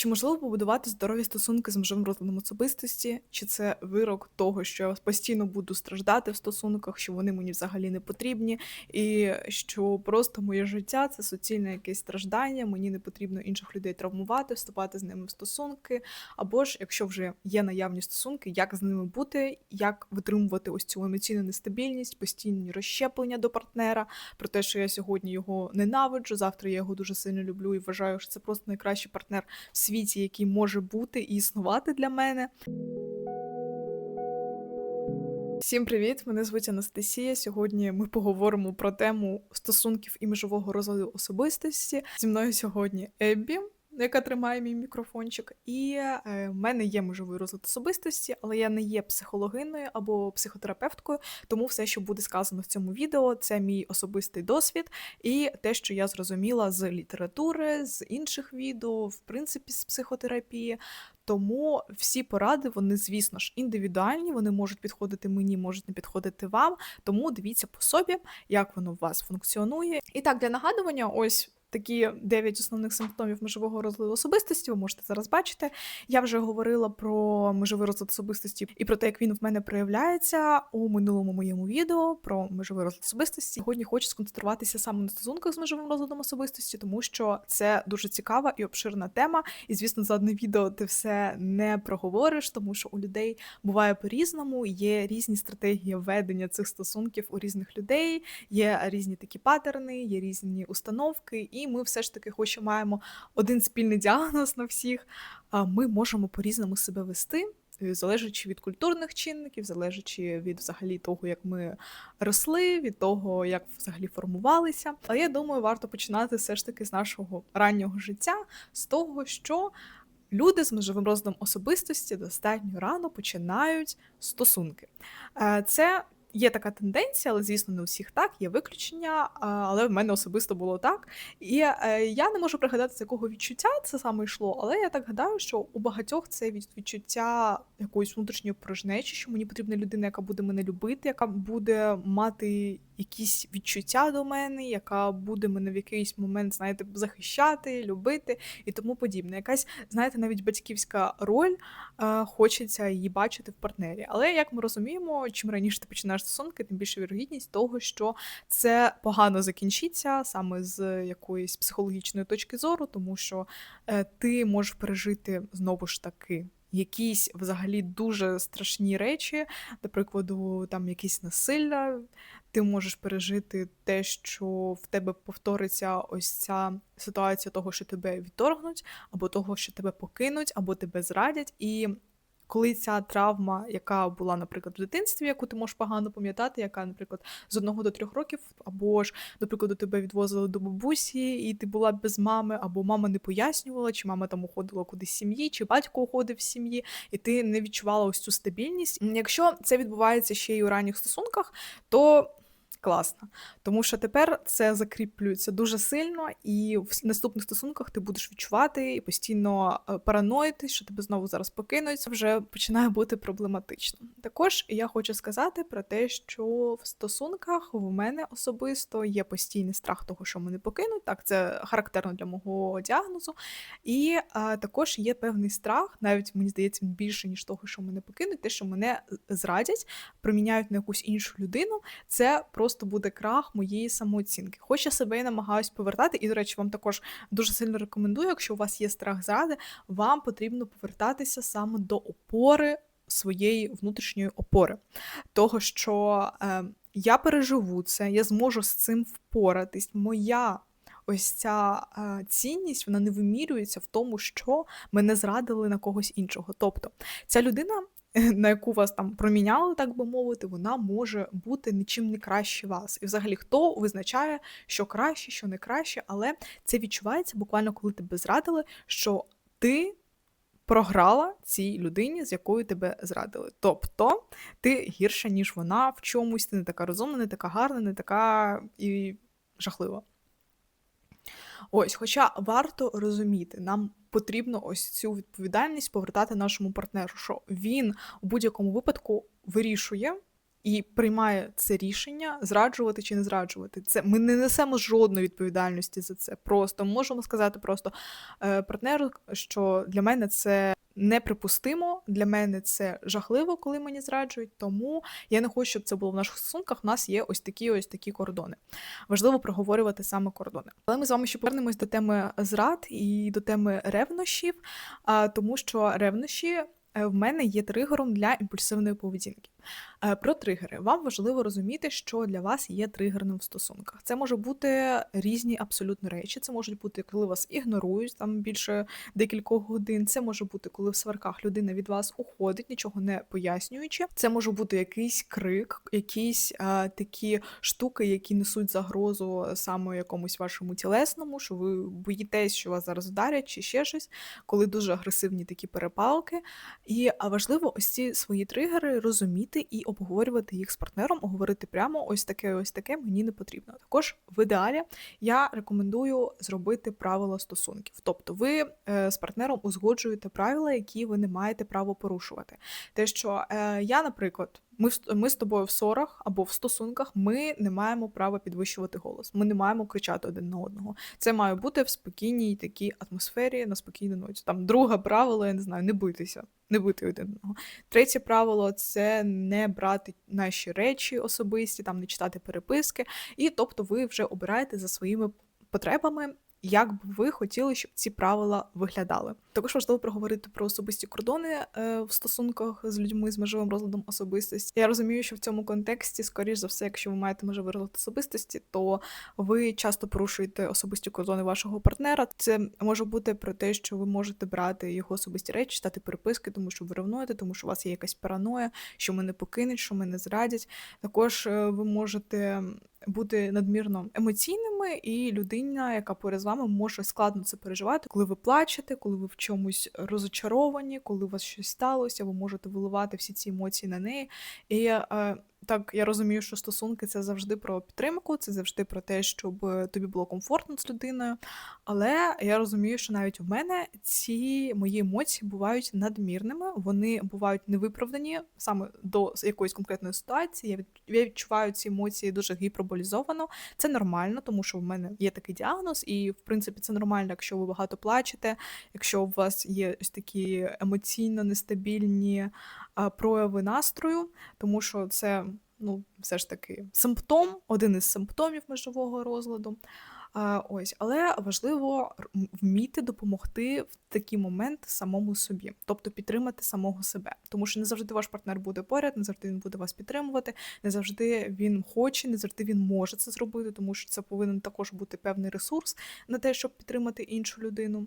Чи можливо побудувати здорові стосунки з можливим розладом особистості? Чи це вирок того, що я постійно буду страждати в стосунках, що вони мені взагалі не потрібні, і що просто моє життя це суцільне якесь страждання, мені не потрібно інших людей травмувати, вступати з ними в стосунки. Або ж, якщо вже є наявні стосунки, як з ними бути, як витримувати ось цю емоційну нестабільність, постійні розщеплення до партнера, про те, що я сьогодні його ненавиджу, завтра я його дуже сильно люблю і вважаю, що це просто найкращий партнер світі, який може бути і існувати для мене. Всім привіт! Мене звуть Анастасія. Сьогодні ми поговоримо про тему стосунків і межового розладу особистості. Зі мною сьогодні Еббі, яка тримає мій мікрофончик. І е, в мене є межовий розлад особистості, але я не є психологиною або психотерапевткою, тому все, що буде сказано в цьому відео, це мій особистий досвід і те, що я зрозуміла з літератури, з інших відео, в принципі, з психотерапії. Тому всі поради, вони, звісно ж, індивідуальні, вони можуть підходити мені, можуть не підходити вам. Тому дивіться по собі, як воно у вас функціонує. І так, для нагадування, ось такі 9 основних симптомів межового розладу особистості. Ви можете зараз бачити. Я вже говорила про межовий розлад особистості і про те, як він в мене проявляється у минулому моєму відео про межовий розлад особистості. Сьогодні хочу сконцентруватися саме на стосунках з межовим розладом особистості, тому що це дуже цікава і обширна тема. І, звісно, за одне відео ти все не проговориш, тому що у людей буває по-різному, є різні стратегії ведення цих стосунків у різних людей, є різні такі паттерни, є різні установки. І ми все ж таки, хоч і маємо один спільний діагноз на всіх, ми можемо по-різному себе вести. е, Залежачи від культурних чинників, залежачи від взагалі того, як ми росли, від того, як взагалі формувалися. Але я думаю, варто починати все ж таки з нашого раннього життя, з того, що люди з межовим розладом особистості достатньо рано починають стосунки. Е, Це Є така тенденція, але звісно, не у всіх так, є виключення, але в мене особисто було так. І е, я не можу пригадати, з якого відчуття це саме йшло, але я так гадаю, що у багатьох це відчуття якоїсь внутрішньої порожнечі, що мені потрібна людина, яка буде мене любити, яка буде мати якісь відчуття до мене, яка буде мене в якийсь момент, знаєте, захищати, любити і тому подібне. Якась, знаєте, навіть батьківська роль е, хочеться її бачити в партнері. Але як ми розуміємо, чим раніше ти починаєш стосунки, тим більше вірогідність того, що це погано закінчиться саме з якоїсь психологічної точки зору, тому що е, ти можеш пережити знову ж таки. Якісь взагалі дуже страшні речі, до прикладу, там якісь насилля, ти можеш пережити те, що в тебе повториться ось ця ситуація того, що тебе відторгнуть, або того, що тебе покинуть, або тебе зрадять. І коли ця травма, яка була, наприклад, в дитинстві, яку ти можеш погано пам'ятати, яка, наприклад, з одного до трьох років, або ж, до тебе відвозили до бабусі, і ти була без мами, або мама не пояснювала, чи мама там уходила кудись з сім'ї, чи батько уходив з сім'ї, і ти не відчувала ось цю стабільність. Якщо це відбувається ще й у ранніх стосунках, то класно. Тому що тепер це закріплюється дуже сильно, і в наступних стосунках ти будеш відчувати і постійно е, параноїти, що тебе знову зараз покинуть. Вже починає бути проблематично. Також я хочу сказати про те, що в стосунках в мене особисто є постійний страх того, що мене покинуть. Так, це характерно для мого діагнозу. І а, також є певний страх, навіть мені здається, більше ніж того, що мене покинуть, те, що мене зрадять, проміняють на якусь іншу людину. Це просто буде крах моєї самооцінки. Хоч я себе і намагаюсь повертати, і, до речі, вам також дуже сильно рекомендую, якщо у вас є страх зради, вам потрібно повертатися саме до опори своєї внутрішньої опори. Того, що е, я переживу це, я зможу з цим впоратись. Моя ось ця е, цінність вона не вимірюється в тому, що мене зрадили на когось іншого. Тобто ця людина на яку вас там проміняли, так би мовити, вона може бути нічим не краще вас. І взагалі, хто визначає, що краще, що не краще, але це відчувається буквально, коли тебе зрадили, що ти. Програла цій людині, з якою тебе зрадили. Тобто ти гірша, ніж вона в чомусь, ти не така розумна, не така гарна, не така і жахлива. Ось, хоча варто розуміти, нам потрібно ось цю відповідальність повертати нашому партнеру, що він у будь-якому випадку вирішує, і приймає це рішення зраджувати чи не зраджувати. Це ми не несемо жодної відповідальності за це. Просто можемо сказати просто е, партнеру, що для мене це неприпустимо. Для мене це жахливо, коли мені зраджують. Тому я не хочу, щоб це було в наших стосунках. У нас є ось такі ось такі кордони. Важливо проговорювати саме кордони. Але ми з вами ще повернемось до теми зрад і до теми ревнощів, тому що ревнощі. Е, в мене є тригером для імпульсивної поведінки. Е, про тригери. Вам важливо розуміти, що для вас є тригерним в стосунках. Це може бути різні абсолютно речі. Це можуть бути, коли вас ігнорують там більше декількох годин. Це може бути, коли в сварках людина від вас уходить, нічого не пояснюючи. Це може бути якийсь крик, якісь а, такі штуки, які несуть загрозу саме якомусь вашому тілесному, що ви боїтесь, що вас зараз вдарять, чи ще щось, коли дуже агресивні такі перепалки. І важливо ось ці свої тригери розуміти і обговорювати їх з партнером, говорити прямо ось таке, ось таке мені не потрібно. Також в ідеалі я рекомендую зробити правила стосунків. Тобто ви е, з партнером узгоджуєте правила, які ви не маєте право порушувати. Те, що е, я, наприклад. Ми ми з тобою в ссорах або в стосунках ми не маємо права підвищувати голос. Ми не маємо кричати один на одного. Це має бути в спокійній такій атмосфері на спокійну ноті. Там друге правило, я не знаю, не битися, не бити один одного. Третє правило це не брати наші речі особисті, там не читати переписки. І тобто, ви вже обираєте за своїми потребами як би ви хотіли, щоб ці правила виглядали. Також важливо проговорити про особисті кордони е, в стосунках з людьми з межовим розладом особистості. Я розумію, що в цьому контексті, скоріш за все, якщо ви маєте межовий розлад особистості, то ви часто порушуєте особисті кордони вашого партнера. Це може бути про те, що ви можете брати його особисті речі, читати переписки, тому що ви ревнуєте, тому що у вас є якась параноя, що мене покинуть, що мене зрадять. Також е, ви можете бути надмірно емоційними, і людина, яка поряд з вами може складно це переживати, коли ви плачете, коли ви в чомусь розочаровані, коли у вас щось сталося, ви можете виливати всі ці емоції на неї. І е, так, я розумію, що стосунки це завжди про підтримку, це завжди про те, щоб тобі було комфортно з людиною. Але я розумію, що навіть у мене ці мої емоції бувають надмірними, вони бувають невиправдані саме до якоїсь конкретної ситуації. Я відчуваю ці емоції дуже гіперболізовано. Це нормально, тому що в мене є такий діагноз, і в принципі це нормально, якщо ви багато плачете, якщо у вас є ось такі емоційно нестабільні прояви настрою, тому що це ну, все ж таки симптом, один із симптомів межового розладу. Ось, але важливо вміти допомогти в такий момент самому собі, тобто підтримати самого себе, тому що не завжди ваш партнер буде поряд, не завжди він буде вас підтримувати, не завжди він хоче, не завжди він може це зробити, тому що це повинен також бути певний ресурс на те, щоб підтримати іншу людину.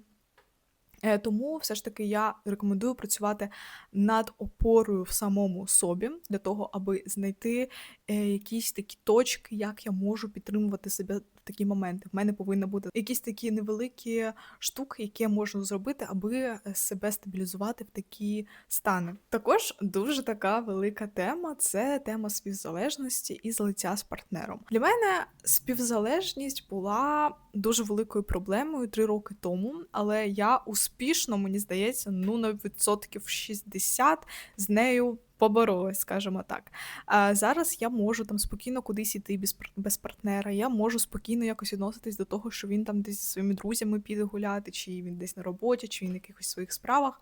Е, тому все ж таки я рекомендую працювати над опорою в самому собі для того, аби знайти е, якісь такі точки, як я можу підтримувати себе в такі моменти. В мене повинні бути якісь такі невеликі штуки, які можу зробити, аби себе стабілізувати в такі стани. Також дуже така велика тема це тема співзалежності і злиття з партнером. Для мене співзалежність була дуже великою проблемою три роки тому, але я успішно, мені здається, ну на відсотків 60 з нею поборолась, скажімо так. А Зараз я можу там спокійно кудись іти без без партнера. Я можу спокійно якось відноситись до того, що він там десь зі своїми друзями піде гуляти, чи він десь на роботі, чи він в якихось своїх справах.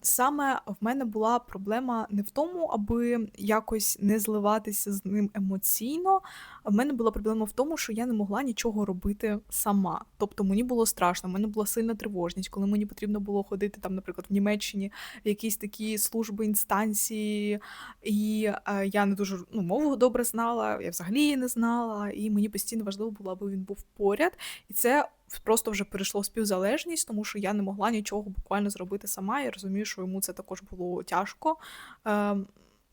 Саме в мене була проблема не в тому, аби якось не зливатися з ним емоційно. В мене була проблема в тому, що я не могла нічого робити сама. Тобто мені було страшно, в мене була сильна тривожність, коли мені потрібно було ходити там, наприклад, в Німеччині в якісь такі служби інстанції, і е, я не дуже ну, мову добре знала, я взагалі її не знала, і мені постійно важливо було, аби він був поряд. І це просто вже перейшло в співзалежність, тому що я не могла нічого буквально зробити сама. Я розумію, що йому це також було тяжко. Е,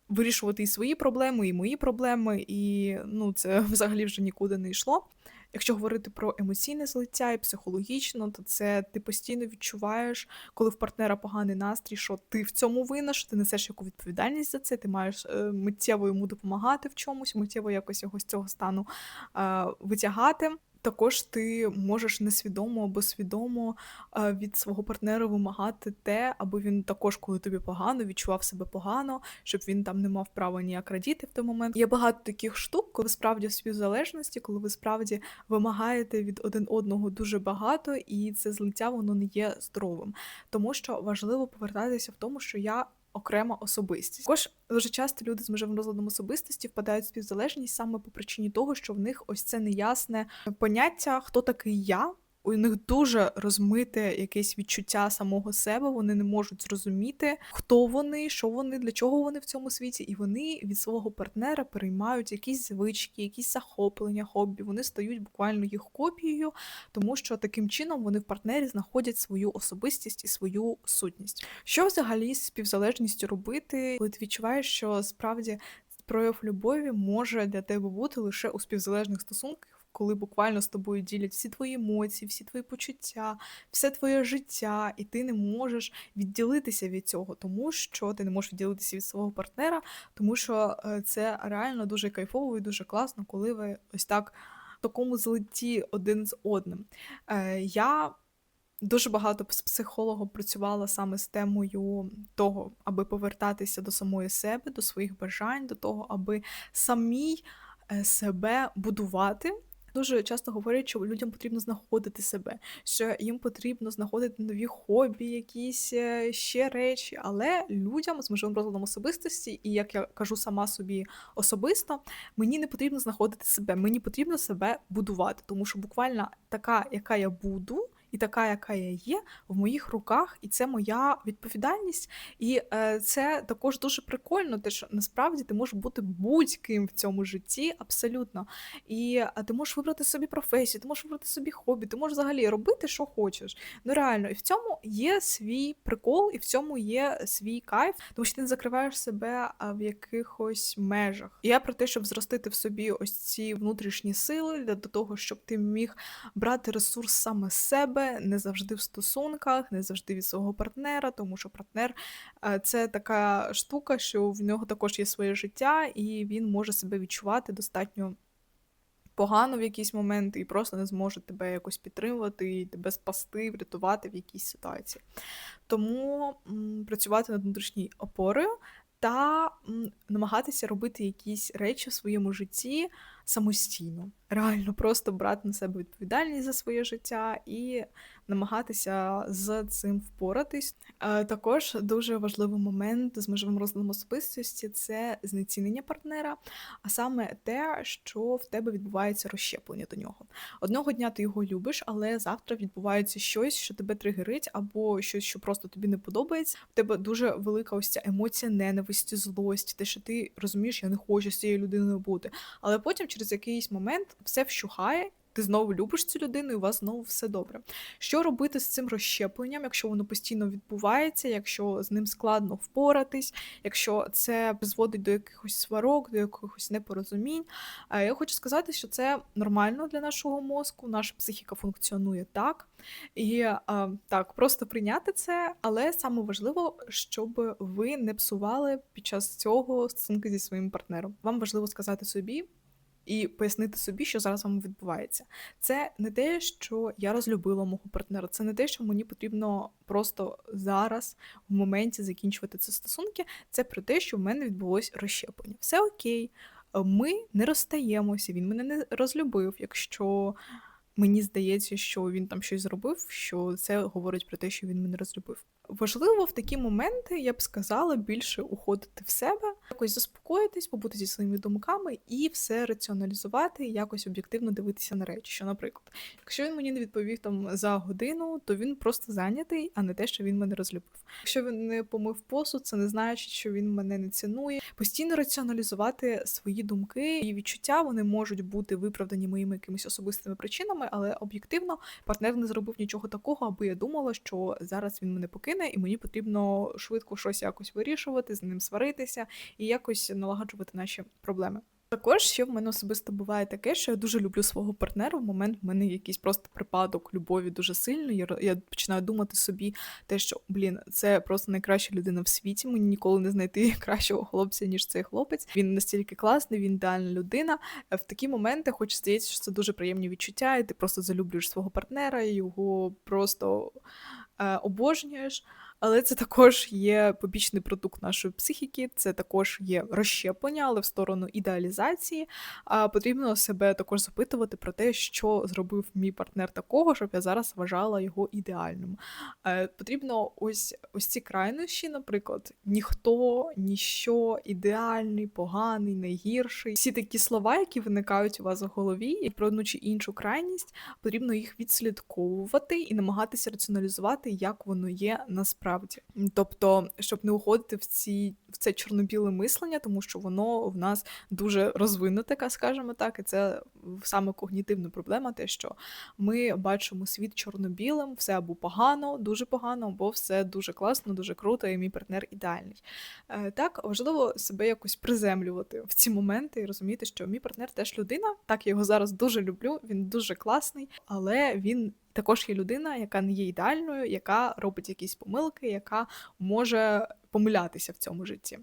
Вирішувати і свої проблеми, і мої проблеми, і ну, це взагалі вже нікуди не йшло. Якщо говорити про емоційне злиття і психологічно, то це ти постійно відчуваєш, коли в партнера поганий настрій, що ти в цьому винна, що ти несеш яку відповідальність за це, ти маєш е, миттєво йому допомагати в чомусь, миттєво якось його з цього стану е, витягати. Також ти можеш несвідомо або свідомо е, від свого партнера вимагати те, аби він також, коли тобі погано, відчував себе погано, щоб він там не мав права ніяк радіти в той момент. Є багато таких штук, коли справді в співзалежності, коли ви справді вимагаєте від один одного дуже багато, і це злиття воно не є здоровим. Тому що важливо повертатися в тому, що я окрема особистість. Також дуже часто люди з межовим розладом особистості впадають в співзалежність саме по причині того, що в них ось це неясне поняття, хто такий я. У них дуже розмите якесь відчуття самого себе, вони не можуть зрозуміти, хто вони, що вони, для чого вони в цьому світі, і вони від свого партнера переймають якісь звички, якісь захоплення, хобі. Вони стають буквально їх копією, тому що таким чином вони в партнері знаходять свою особистість і свою сутність. Що взагалі з співзалежністю робити, коли ти відчуваєш, що справді прояв любові може для тебе бути лише у співзалежних стосунках? Коли буквально з тобою ділять всі твої емоції, всі твої почуття, все твоє життя, і ти не можеш відділитися від цього, тому що ти не можеш відділитися від свого партнера, тому що е, це реально дуже кайфово і дуже класно, коли ви ось так в такому злитті один з одним. Е, я Дуже багато з психологом працювала саме з темою того, аби повертатися до самої себе, до своїх бажань, до того, аби самій е, себе будувати. Дуже часто говорять, що людям потрібно знаходити себе, що їм потрібно знаходити нові хобі, якісь е, ще речі. Але людям з межовим розладом особистості, і як я кажу сама собі особисто, мені не потрібно знаходити себе, мені потрібно себе будувати, тому що буквально така, яка я буду і така, яка я є, в моїх руках, і це моя відповідальність. І е, це також дуже прикольно, те, що насправді ти можеш бути будь-ким в цьому житті, абсолютно. І е, ти можеш вибрати собі професію, ти можеш вибрати собі хобі, ти можеш взагалі робити, що хочеш. Ну реально, і в цьому є свій прикол, і в цьому є свій кайф, тому що ти не закриваєш себе в якихось межах. І я про те, щоб зростити в собі ось ці внутрішні сили для того, щоб ти міг брати ресурс саме з себе себе, не завжди в стосунках, не завжди від свого партнера, тому що партнер е, це така штука, що в нього також є своє життя, і він може себе відчувати достатньо. Погано в якісь моменти і просто не зможе тебе якось підтримувати, і тебе спасти, врятувати в якійсь ситуації. Тому м, працювати над внутрішньою опорою та намагатися робити якісь речі в своєму житті самостійно. Реально просто брати на себе відповідальність за своє життя і намагатися з цим впоратись. Е, також дуже важливий момент з межовим розладом особистості це знецінення партнера, а саме те, що в тебе відбувається розщеплення до нього. Одного дня ти його любиш, але завтра відбувається щось, що тебе тригерить, або щось, що просто тобі не подобається. В тебе дуже велика ось ця емоція ненависті, злості, те, що ти розумієш, я не хочу з цією людиною бути. Але потім, через якийсь момент, все вщухає, ти знову любиш цю людину, і у вас знову все добре. Що робити з цим розщепленням, якщо воно постійно відбувається, якщо з ним складно впоратись, якщо це призводить до якихось сварок, до якихось непорозумінь? Я хочу сказати, що це нормально для нашого мозку, наша психіка функціонує так. І так, просто прийняти це, але саме важливо, щоб ви не псували під час цього стосунки зі своїм партнером. Вам важливо сказати собі і пояснити собі, що зараз вам відбувається. Це не те, що я розлюбила мого партнера, це не те, що мені потрібно просто зараз, в моменті закінчувати ці стосунки. Це про те, що в мене відбулось розщеплення. Все окей, ми не розстаємося, він мене не розлюбив. Якщо мені здається, що він там щось зробив, що це говорить про те, що він мене розлюбив. Важливо в такі моменти, я б сказала, більше уходити в себе, якось заспокоїтись, побути зі своїми думками і все раціоналізувати, якось об'єктивно дивитися на речі. Що, наприклад, якщо він мені не відповів там за годину, то він просто зайнятий, а не те, що він мене розлюбив. Якщо він не помив посуд, це не значить, що він мене не цінує. Постійно раціоналізувати свої думки і відчуття вони можуть бути виправдані моїми якимись особистими причинами, але об'єктивно партнер не зробив нічого такого, аби я думала, що зараз він мене покине людини, і мені потрібно швидко щось якось вирішувати, з ним сваритися і якось налагоджувати наші проблеми. Також ще в мене особисто буває таке, що я дуже люблю свого партнера. В момент в мене якийсь просто припадок любові дуже сильний. Я, я починаю думати собі те, що блін, це просто найкраща людина в світі. Мені ніколи не знайти кращого хлопця, ніж цей хлопець. Він настільки класний, він ідеальна людина. В такі моменти, хоч здається, що це дуже приємні відчуття, і ти просто залюблюєш свого партнера, його просто обожнюєш. Але це також є побічний продукт нашої психіки, це також є розщеплення, але в сторону ідеалізації. А потрібно себе також запитувати про те, що зробив мій партнер такого, щоб я зараз вважала його ідеальним. Е, Потрібно ось ось ці крайнощі, наприклад, ніхто, ніщо, ідеальний, поганий, найгірший. Всі такі слова, які виникають у вас в голові, і про одну чи іншу крайність, потрібно їх відслідковувати і намагатися раціоналізувати, як воно є насправді. Тобто, щоб не уходити в ці в це чорно-біле мислення, тому що воно в нас дуже розвинуте, ка- скажімо так, і це саме когнітивна проблема, те, що ми бачимо світ чорно-білим, все або погано, дуже погано, або все дуже класно, дуже круто, і мій партнер ідеальний. Е, Так, важливо себе якось приземлювати в ці моменти і розуміти, що мій партнер теж людина. Так, я його зараз дуже люблю, він дуже класний, але він. Також є людина, яка не є ідеальною, яка робить якісь помилки, яка може помилятися в цьому житті.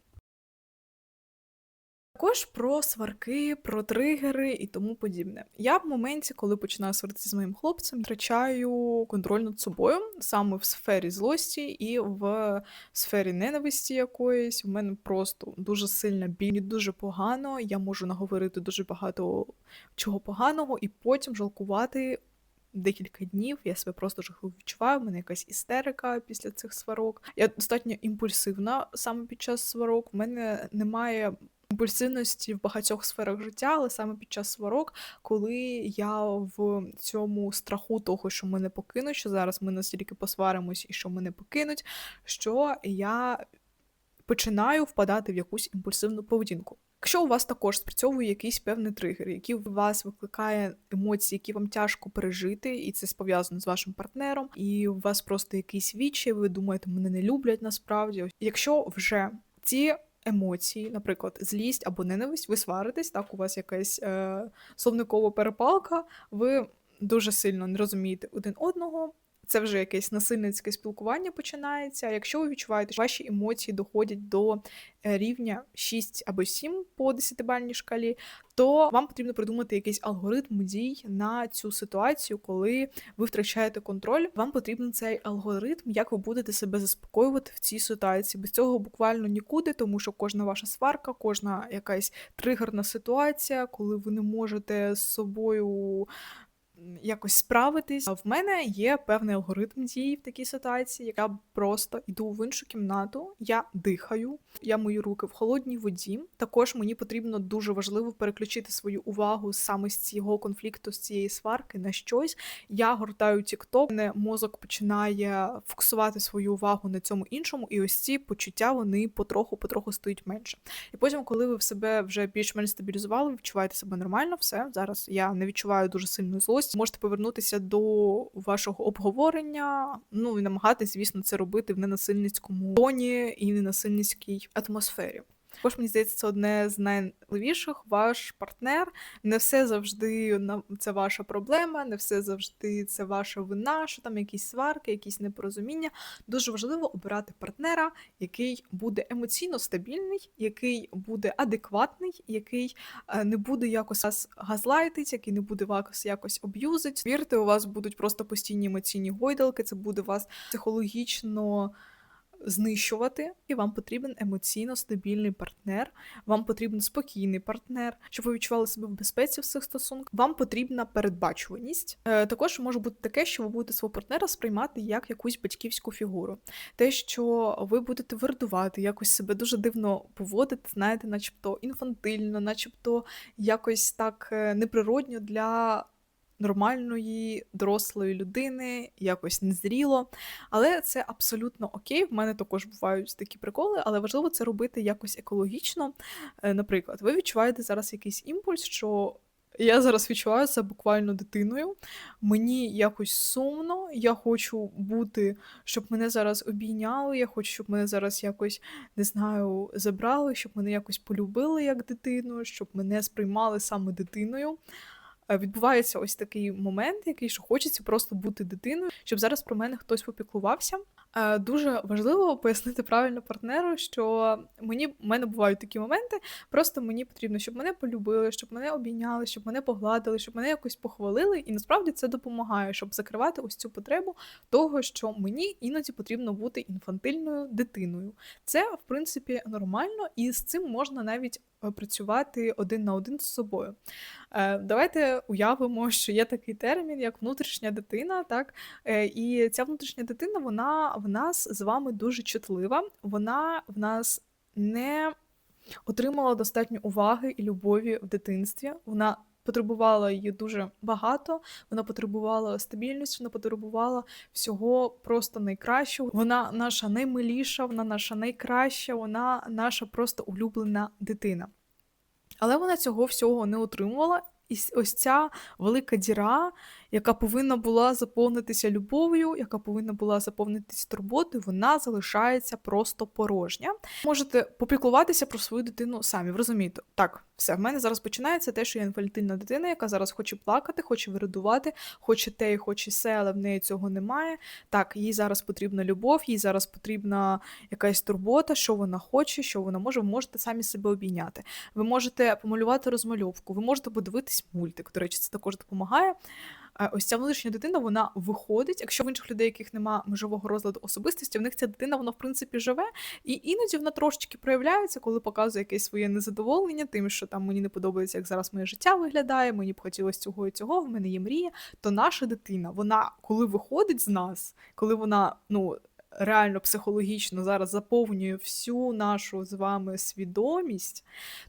Також про сварки, про тригери і тому подібне. Я в моменті, коли починаю сваритися з моїм хлопцем, втрачаю контроль над собою саме в сфері злості і в сфері ненависті якоїсь. У мене просто дуже сильна біль, дуже погано. Я можу наговорити дуже багато чого поганого, і потім жалкувати. Декілька днів я себе просто жахливо відчуваю. в мене якась істерика після цих сварок. Я достатньо імпульсивна саме під час сварок. В мене немає імпульсивності в багатьох сферах життя, але саме під час сварок, коли я в цьому страху того, що мене покинуть, що зараз ми настільки посваримось і що мене покинуть, що я починаю впадати в якусь імпульсивну поведінку. Якщо у вас також спрацьовує якийсь певний тригер, який у вас викликає емоції, які вам тяжко пережити, і це пов'язано з вашим партнером, і у вас просто якийсь відчай, ви думаєте, мене не люблять насправді. Якщо вже ці емоції, наприклад, злість або ненависть, ви сваритесь, так, у вас якась е, словникова перепалка, ви дуже сильно не розумієте один одного. Це вже якесь насильницьке спілкування починається. Якщо ви відчуваєте, що ваші емоції доходять до е, рівня 6 або 7 по 10-бальній шкалі, то вам потрібно придумати якийсь алгоритм дій на цю ситуацію, коли ви втрачаєте контроль. Вам потрібен цей алгоритм, як ви будете себе заспокоювати в цій ситуації. Без цього буквально нікуди, тому що кожна ваша сварка, кожна якась тригерна ситуація, коли ви не можете з собою якось справитись. А в мене є певний алгоритм дій в такій ситуації. Я просто йду в іншу кімнату, я дихаю, я мою руки в холодній воді. Також мені потрібно дуже важливо переключити свою увагу саме з цього конфлікту, з цієї сварки на щось. Я гортаю TikTok, мене мозок починає фокусувати свою увагу на цьому іншому, і ось ці почуття вони потроху-потроху стають менше. І потім, коли ви в себе вже більш-менш стабілізували, відчуваєте себе нормально, все зараз я не відчуваю дуже сильну злость. Можете повернутися до вашого обговорення. Ну і намагатись, звісно, це робити в ненасильницькому тоні і ненасильницькій атмосфері. Також мені здається, це одне з найважливіших. Ваш партнер не все завжди це ваша проблема, не все завжди це ваша вина, що там якісь сварки, якісь непорозуміння. Дуже важливо обирати партнера, який буде емоційно стабільний, який буде адекватний, який е, не буде якось вас газлайтить, який не буде вас якось аб'юзить. Вірте, у вас будуть просто постійні емоційні гойдалки, це буде вас психологічно знищувати, і вам потрібен емоційно стабільний партнер, вам потрібен спокійний партнер, щоб ви відчували себе в безпеці в цих стосунках. Вам потрібна передбачуваність. Е, також може бути таке, що ви будете свого партнера сприймати як якусь батьківську фігуру. Те, що ви будете вердувати, якось себе дуже дивно поводити, знаєте, начебто інфантильно, начебто якось так е, неприродньо для. Нормальної дорослої людини, якось незріло. Але це абсолютно окей. В мене також бувають такі приколи, але важливо це робити якось екологічно. Е, Наприклад, ви відчуваєте зараз якийсь імпульс, що Я зараз відчуваю себе буквально дитиною. Мені якось сумно, я хочу бути, щоб мене зараз обійняли, я хочу, щоб мене зараз якось, не знаю, забрали, щоб мене якось полюбили як дитину, щоб мене сприймали саме дитиною. Е, Відбувається ось такий момент, який що хочеться просто бути дитиною, щоб зараз про мене хтось попіклувався. Е, Дуже важливо пояснити правильно партнеру, що мені в мене бувають такі моменти. Просто мені потрібно, щоб мене полюбили, щоб мене обійняли, щоб мене погладили, щоб мене якось похвалили. І насправді це допомагає, щоб закривати ось цю потребу того, що мені іноді потрібно бути інфантильною дитиною. Це в принципі нормально, і з цим можна навіть е, працювати один на один з собою. Е, Давайте уявимо, що є такий термін, як внутрішня дитина, так Е, І ця внутрішня дитина, вона в нас з вами дуже чутлива. Вона в нас не отримала достатньо уваги і любові в дитинстві. Вона потребувала її дуже багато. Вона потребувала стабільності, вона потребувала всього просто найкращого. Вона наша наймиліша, вона наша найкраща, вона наша просто улюблена дитина. Але вона цього всього не отримувала. І ось ця велика діра, яка повинна була заповнитися любов'ю, яка повинна була заповнитися турботою, вона залишається просто порожня. Можете попіклуватися про свою дитину самі. Ви розумієте, так, все, в мене зараз починається те, що я інфантильна дитина, яка зараз хоче плакати, хоче виридувати, хоче те і хоче се, але в неї цього немає. Так, їй зараз потрібна любов, їй зараз потрібна якась турбота, що вона хоче, що вона може. Ви можете самі себе обійняти. Ви можете помалювати розмальовку, ви можете подивитись мультик. До речі, це також допомагає. Ось ця внутрішня дитина, вона виходить. Якщо в інших людей, яких немає межового розладу особистості, в них ця дитина, вона в принципі живе, і іноді вона трошечки проявляється, коли показує якесь своє незадоволення, тим, що там мені не подобається, як зараз моє життя виглядає, мені б хотілося цього і цього, в мене є мрія. То наша дитина, вона коли виходить з нас, коли вона ну. Реально психологічно зараз заповнює всю нашу з вами свідомість,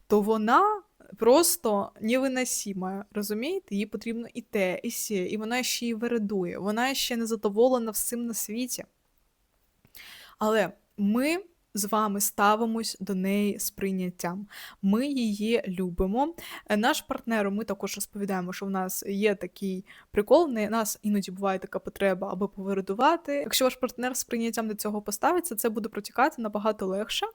то вона просто невиносима, розумієте? Їй потрібно і те, і сє, і вона ще й вередує, вона ще не задоволена всім на світі. Але ми з вами ставимось до неї з прийняттям. Ми її любимо. Е, Наш партнер, ми також розповідаємо, що в нас є такий прикол. В нас іноді буває така потреба, аби повиридувати. Якщо ваш партнер з прийняттям до цього поставиться, це буде протікати набагато легше.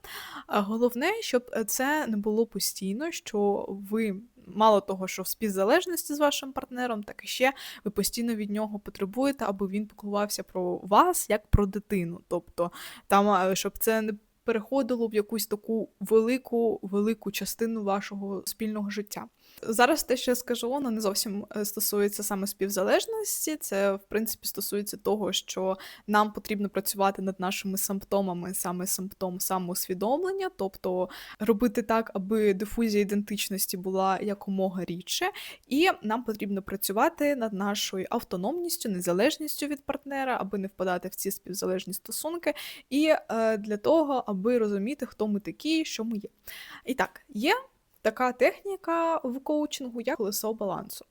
Головне, щоб це не було постійно, що ви. Мало того, що в співзалежності з вашим партнером, так і ще ви постійно від нього потребуєте, аби він піклувався про вас як про дитину. Тобто, там, щоб це не переходило в якусь таку велику велику частину вашого спільного життя. Зараз те, що я скажу, воно не зовсім е, стосується саме співзалежності. Це, в принципі, стосується того, що нам потрібно працювати над нашими симптомами, саме симптом самоусвідомлення, тобто робити так, аби дифузія ідентичності була якомога рідше, і нам потрібно працювати над нашою автономністю, незалежністю від партнера, аби не впадати в ці співзалежні стосунки, і е, для того, аби розуміти, хто ми такі, що ми є. І так, є така техніка в коучингу, як колесо балансу.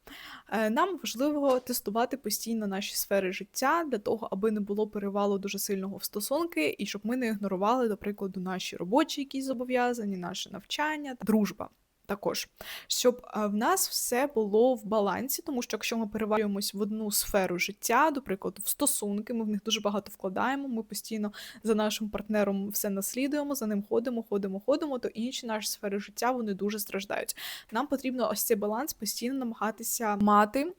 Е, Нам важливо тестувати постійно наші сфери життя для того, аби не було перевалу дуже сильного в стосунки, і щоб ми не ігнорували, до прикладу, наші робочі якісь зобов'язання, наше навчання, дружба. Також, щоб е, в нас все було в балансі, тому що якщо ми перевалюємось в одну сферу життя, до прикладу, в стосунки, ми в них дуже багато вкладаємо, ми постійно за нашим партнером все наслідуємо, за ним ходимо, ходимо, ходимо, то інші наші сфери життя вони дуже страждають. Нам потрібно ось цей баланс постійно намагатися мати.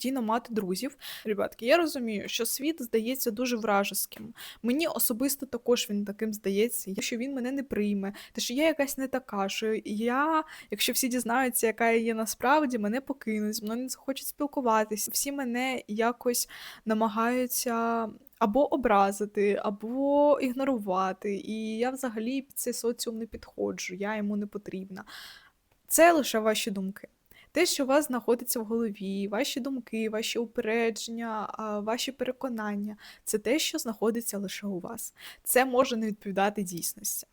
Постійно мати друзів. Ребятки, я розумію, що світ здається дуже вражеским. Мені особисто також він таким здається, що він мене не прийме, те, що я якась не така, що я, якщо всі дізнаються, яка я є насправді, мене покинуть, мною не захочуть спілкуватися. Всі мене якось намагаються або образити, або ігнорувати. І я взагалі під цей соціум не підходжу, я йому не потрібна. Це лише ваші думки. Те, що у вас знаходиться в голові, ваші думки, ваші упередження, ваші переконання це те, що знаходиться лише у вас. Це може не відповідати дійсності.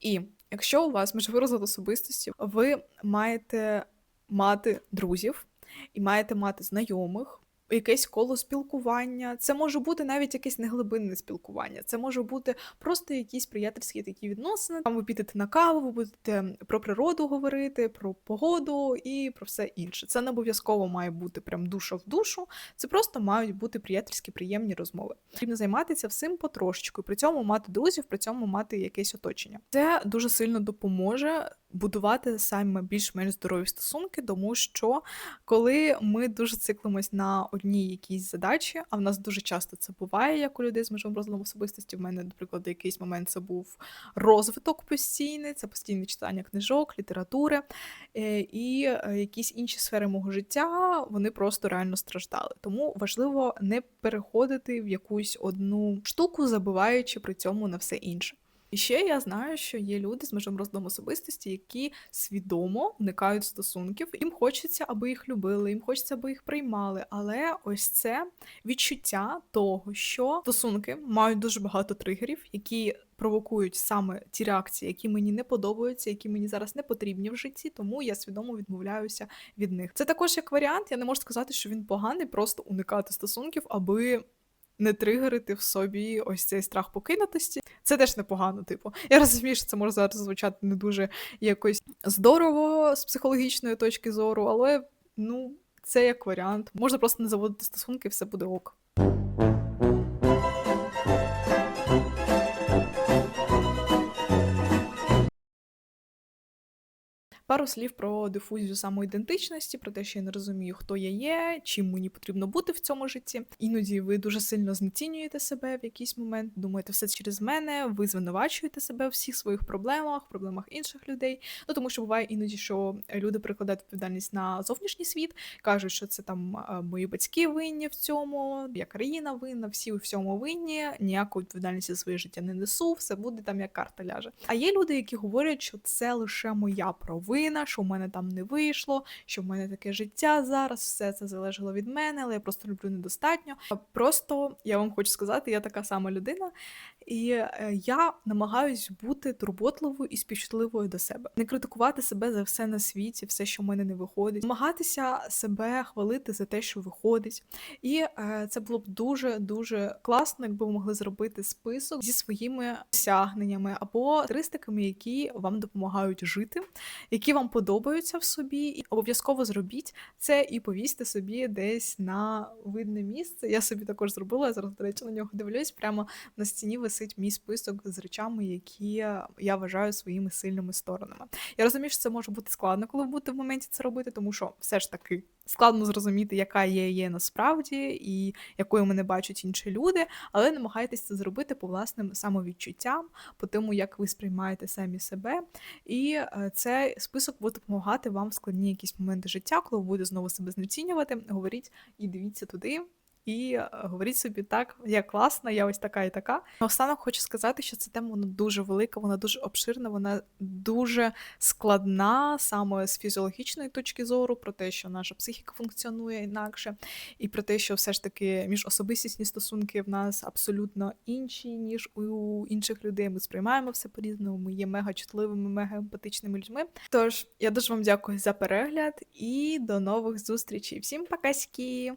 І якщо у вас межовий розлад особистості, ви маєте мати друзів і маєте мати знайомих, якесь коло спілкування. Це може бути навіть якесь неглибинне спілкування. Це може бути просто якісь приятельські такі відносини. Там ви підете на каву, ви будете про природу говорити, про погоду і про все інше. Це не обов'язково має бути прям душа в душу. Це просто мають бути приятельські, приємні розмови. Потрібно займатися всім потрошечку, при цьому мати друзів, при цьому мати якесь оточення. Це дуже сильно допоможе будувати саме більш-менш здорові стосунки, тому що коли ми дуже циклимось на одній якійсь задачі, а в нас дуже часто це буває, як у людей з межовим розладом особистості. В мене, наприклад, якийсь момент це був розвиток постійний, це постійне читання книжок, літератури е, і е, якісь інші сфери мого життя вони просто реально страждали. Тому важливо не переходити в якусь одну штуку, забиваючи при цьому на все інше. І ще я знаю, що є люди з межом розладом особистості, які свідомо уникають стосунків. Їм хочеться, аби їх любили, їм хочеться, аби їх приймали. Але ось це відчуття того, що стосунки мають дуже багато тригерів, які провокують саме ті реакції, які мені не подобаються, які мені зараз не потрібні в житті, тому я свідомо відмовляюся від них. Це також як варіант. Я не можу сказати, що він поганий, просто уникати стосунків, аби не тригерити в собі ось цей страх покинутості. Це теж непогано, типу. Я розумію, що це може зараз звучати не дуже якось здорово з психологічної точки зору, але ну, це як варіант. Можна просто не заводити стосунки, все буде ок. Пару слів про дифузію самоідентичності, про те, що я не розумію, хто я є, чим мені потрібно бути в цьому житті. Іноді ви дуже сильно знецінюєте себе в якийсь момент, думаєте, все через мене, ви звинувачуєте себе в всіх своїх проблемах, проблемах інших людей. Ну тому що буває іноді, що люди прикладають відповідальність на зовнішній світ, кажуть, що це там мої батьки винні в цьому, я країна винна, всі у всьому винні, ніяку відповідальність за своє життя не несу, все буде там як карта ляже. А є люди, які говорять, що це лише моя провина провина, що в мене там не вийшло, що в мене таке життя зараз, все це залежало від мене, але я просто люблю недостатньо. Просто я вам хочу сказати, я така сама людина, і е, я намагаюсь бути турботливою і співчутливою до себе, не критикувати себе за все на світі, все, що в мене не виходить, намагатися себе хвалити за те, що виходить. І е, це було б дуже дуже класно, якби ви могли зробити список зі своїми досягненнями або характеристиками, які вам допомагають жити, які вам подобаються в собі, і обов'язково зробіть це і повісьте собі десь на видне місце. Я собі також зробила. Я зараз, до речі, на нього дивлюсь. Прямо на стіні висить мій список з речами, які я вважаю своїми сильними сторонами. Я розумію, що це може бути складно, коли будете в моменті це робити, тому що все ж таки складно зрозуміти, яка є є насправді і якою мене бачать інші люди, але намагайтеся це зробити по власним самовідчуттям, по тому, як ви сприймаєте самі себе. І е, цей список буде допомагати вам в складні якісь моменти життя, коли ви будете знову себе знецінювати. Говоріть і дивіться туди і е, говоріть собі так, я класна, я ось така і така. Останок хочу сказати, що ця тема вона дуже велика, вона дуже обширна, вона дуже складна саме з фізіологічної точки зору, про те, що наша психіка функціонує інакше, і про те, що все ж таки міжособистісні стосунки в нас абсолютно інші, ніж у інших людей. Ми сприймаємо все по-різному, ми є мега чутливими, мега емпатичними людьми. Тож я дуже вам дякую за перегляд і до нових зустрічей. Всім покаськи!